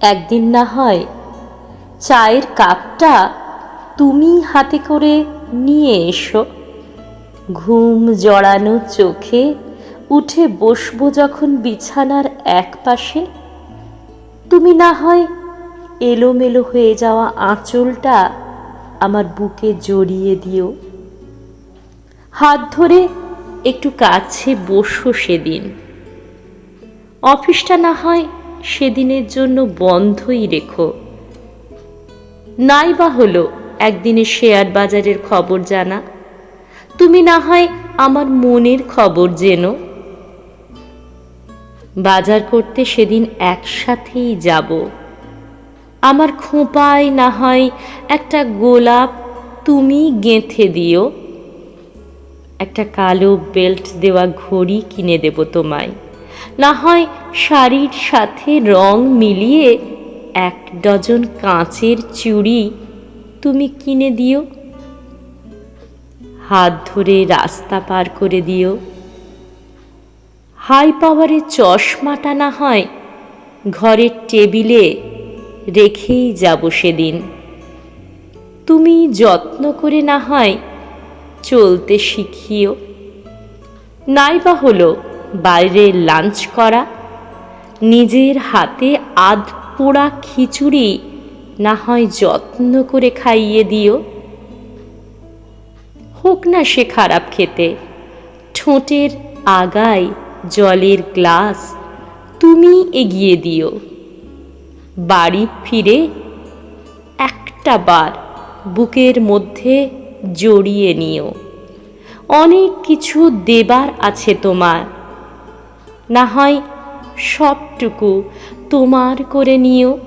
একদিন না হয়। চায়ের কাপটা তুমি হাতে করে নিয়ে এসো। ঘুম জড়ানো চোখে উঠে বসবো যখন বিছানার এক পাশে তুমি না হয় এলোমেলো হয়ে যাওয়া আঁচলটা আমার বুকে জড়িয়ে দিও। হাত ধরে একটু কাছে বসো সেদিন। অফিসটা না হয় সেদিনের জন্য বন্ধই রেখো। নাই বা হলো একদিনে শেয়ার বাজারের খবর জানা। তুমি না হয় আমার মনের খবর জেনো। বাজার করতে সেদিন একসাথেই যাব। আমার খোঁপায় না হয় একটা গোলাপ তুমি গেঁথে দিও। একটা কালো বেল্ট দেওয়া ঘড়ি কিনে দেব তোমায়। না হয় শাড়ির সাথে রং মিলিয়ে এক ডজন কাঁচের চুড়ি তুমি কিনে দিও। হাত ধরে রাস্তা পার করে দিও। হাই পাওয়ারের চশমাটা না হয় ঘরের টেবিলে রেখেই যাব সেদিন। তুমি যত্ন করে না হয় চলতে শিখিও। নাই বা হলো বাইরে লাঞ্চ করা, নিজের হাতে আধ পোড়া খিচুড়ি না হয় যত্ন করে খাইয়ে দিও। হোক না সে খারাপ খেতে, ঠোঁটের আগায় জলের গ্লাস তুমি এগিয়ে দিও। বাড়ি ফিরে একটা বার বুকের মধ্যে জড়িয়ে নিও। অনেক কিছু দেবার আছে তোমার। না হয় সবটুকু তোমার করে নিও।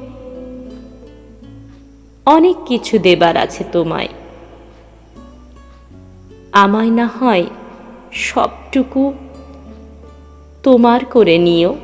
অনেক কিছু দেবার আছে তোমায়। আমায় না হয় সবটুকু তোমার করে নিও।